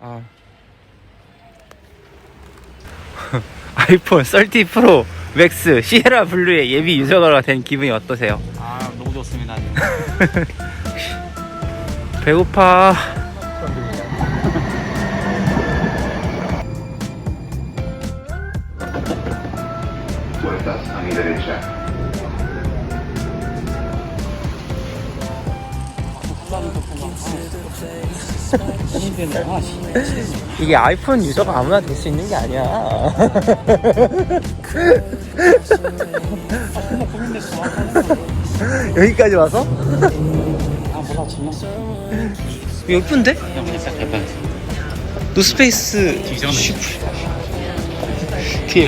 아. 아이폰 30 프로 맥스 시에라 블루의 예비 유저가 된 기분이 어떠세요? 아 너무 좋습니다. 배고파. Puertas a mi derecha. 이게 아이폰 유저가 아무나 될 수 있는 게 아니야. 여기까지 와서? 아 몰라 정말. 예쁜데? 노스페이스? 뒤에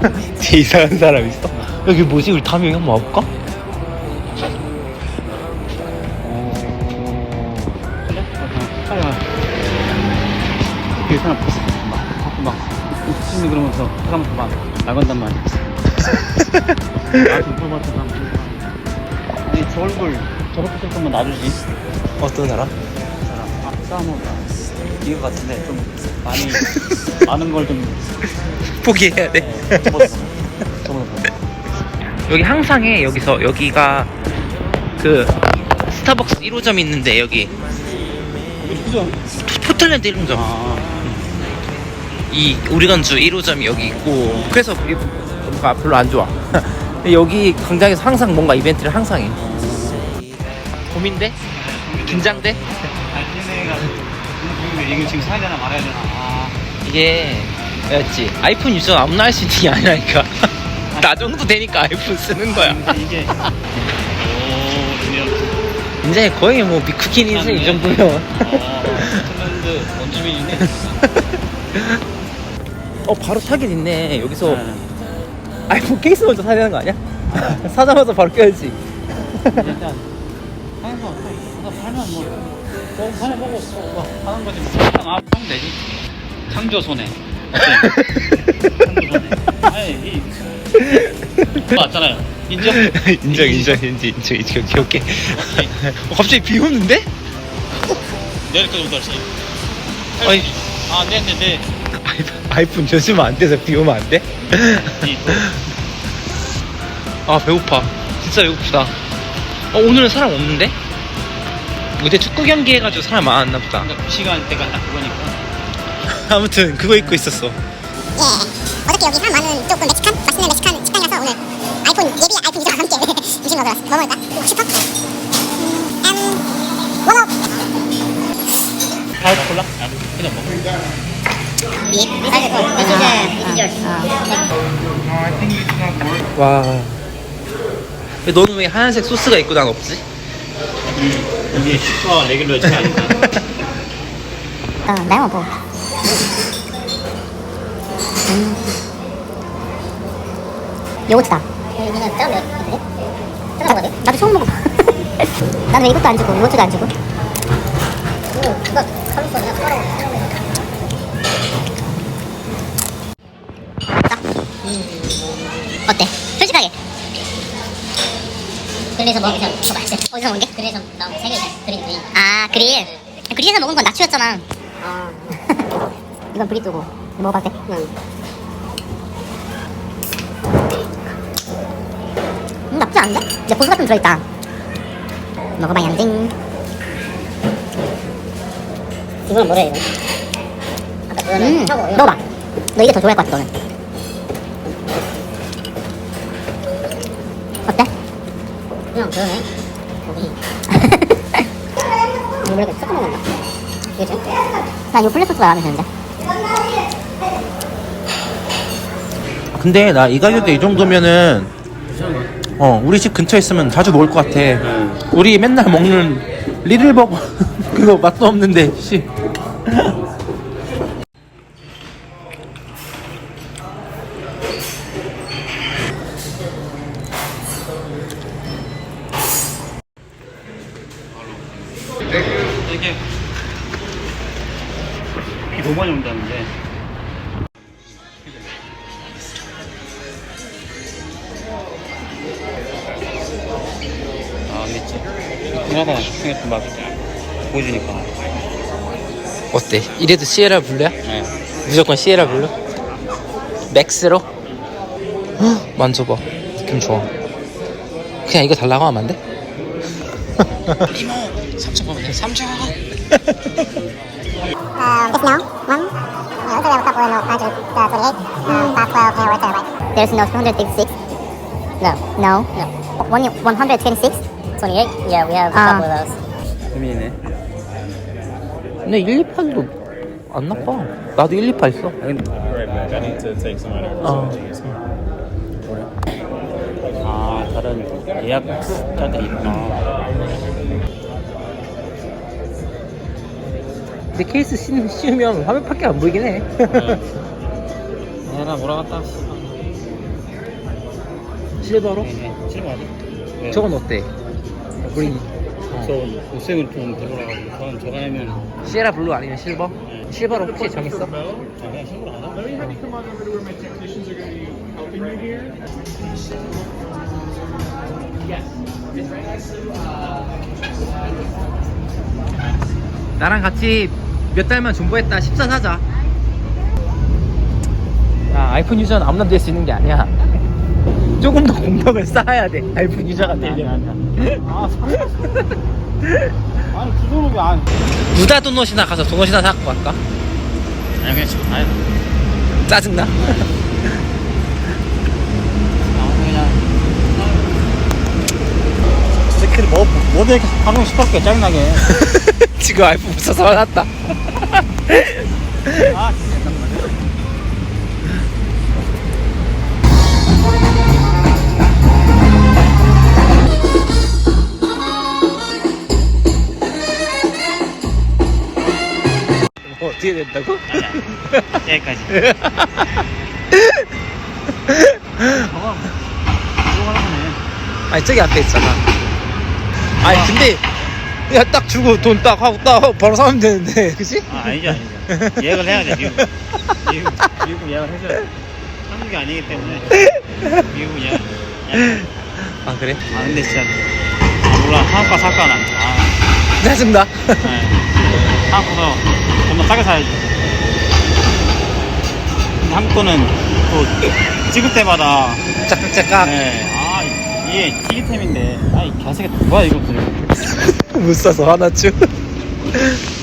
이상한 사람 있어? 여기 뭐지? 우리 다음에 여기 한번 와볼까? 그 사람 봤어. 막 자꾸 막 웃으면 그러면서 사람한테 막 나간단 말이야. 나좀 물어봤던 사람. 아니 저 얼굴 저렇게 될 거면 놔주지. 어떤 사람? 사람. 아 싸움은 이거 같은데 좀 많이 많은 걸좀 포기해야 돼. 여기 항상 해 여기서 여기가 그 스타벅스 1호점 있는데 여기 그죠? 포틀랜드 1호점 아. 이 우리건주 1호점이 여기 있고 그래서 이게 뭔가 별로 안 좋아 근데 여기 광장에서 항상 뭔가 이벤트를 항상 해 고민돼? 긴장돼? 아, 이거 지금 사야 되나 말아야 되나. 아. 이게 였지 아이폰 유저 아무나 할 수 있는 게 아니라니까 나 정도 되니까 아이폰 쓰는 거야 근데 이게 오 이제 거의 뭐 미쿠킨 인생 이 정도면 어, 폴란드 원주민이네. 어 바로 사긴 있네 여기서 네. 아이폰 케이스 먼저 사야 되는 거 아니야? 사자마자 바로 껴야지 일단 하면서 나 팔면 뭐, 뭐 팔면 보고 뭐 하는 거지. 아, 하면 되지. 창조 손해. 어때? 창조 손해. 아니 이 맞잖아요. 인정? 인정 인정 인정 인정 인정 귀엽게 어, 갑자기 비 오는데? 내일까지 못 할지. 아니 아, 네네네. 아이폰, 아이폰 요즘 안 돼서 비 오면 안 돼? 아 배고파 진짜 배고프다 어 오늘은 사람 없는데? 어제 축구 경기 해가지고 사람 많았나 보다 그러니까 그 시간대가 딱 그거니까. 아무튼 그거 입고 있었어 예. 어저께 여기 사람 많은 조금 멕시칸? 맛있는 멕시칸 식당이라서 오늘 아이폰 예비 아이폰 유저와 함께 음식 먹으러 왔어. 뭐 먹을까? 뭐 슈퍼? 음, 원업. 다 골라? 아, 그냥 먹어. 이제 와 너는 왜 하얀색 소스가 있고 난 없지? 이게 슈퍼 레귤러 차이 아닌가? 어, 매워 보. 음. 요거트다. 짜? 짜 나도 처음 먹어봐. 나는 왜 이것도 안 주고 요거트도 안 주고? 오, 이거 칼로리가 따로. 어때? 솔직하게. 그래서 먹으면 더 맛있어. 어디서 먹은 게? 그래서 나온 세 개, 그린 그린. 아, 그릴. 그릴에서 먹은 건 낙추였잖아. 아. 이건 브리또고. 이거 먹어봐도 돼? 응. 음, 나쁘지 않은데? 이제 고수 같은 거 들어있다. 먹어봐, 양띵. 이거는 뭐래, 이거? 아까 그거는 음, 먹어봐. 너 이게 더 좋아할 것 같아, 너는. 어때? 그냥 그러네. 고기. 이거 이렇게 섞어 먹는다. 그죠? 난이 플랫 소스가 마음에 드는데. 근데 나 이 가격에 이 정도면은 어 우리 집 근처에 있으면 자주 먹을 것 같아 우리 맨날 먹는 리들버거 그거 맛도 없는데 씨 많이 온다는데 아 진짜 궁금하다 생각도 막 보여주니까 어때? 이래도 시에라 블루야? 네. 무조건 시에라 블루? 맥스로? 헉, 만져봐 느낌 좋아 그냥 이거 달라고 하면 안 돼? 이모 3천 보면 돼 3천 Um, just now, one. We have a couple in the 128, um, 512, and right there, right? There's no 236. No. No? No. One, 126? 28? Yeah, we have a couple of those. 고민이네. 근데 128도 안 나빠 나도 128 있어 Right back. I need to take some out of 어. 아, 다른 예약자들이 있구나. 근데 케이스 씌- 씌우면 화면밖에 안 보이긴 해 에라, 몰아갔다. 실버로? 네네, 실버하지? 네. 저건 어때? 그린 저 옷색은 좀 별로라가지고 저는 저거 하면 시에라 블루 아니면 실버? 실버로 혹시 정했어? 그냥 실버로 가자. 나랑 같이 몇 달만 존버했다 14 사자 야 아이폰 유저는 아무나 될 수 있는 게 아니야 조금 더 공격을 쌓아야 돼 아이폰 유저가 아니, 아니, 되려면 아니. 아, 아니, 그 돈은 안. 무다 도넛이나 가서 도넛이나 사갖고 갈까? 아니, 그냥 지금 돼. 짜증나? 아, 그냥. 저 새끼들 뭐, 뭐든 이렇게 하고 싶었게 짜증나게. 지금 못 사서 화났다 아, 진짜. 뭐 어떻게 된다고? 여기까지. 저거, 이거 하네. 아니 저기 앞에 있잖아 아니 근데 야 딱 주고 돈 딱 하고 딱 하고 바로 사면 되는데 그치? 아, 아니죠, 아니죠. 예약을 해야 돼, 미국. 미국, 미국 예약을 해줘야 돼. 한국이 아니기 때문에. 미국 예약. 아 그래? 아, 근데 진짜. 아, 몰라. 한국과 사과는. 아, 짜증나 네. 한국도 좀더 싸게 사야지. 근데 한국 거는 또 찍을 때마다. 짝짝짝 네. 아, 이게 기기템인데. 아, 이 개새끼 뭐야, 이거. 못 사서 화났죠?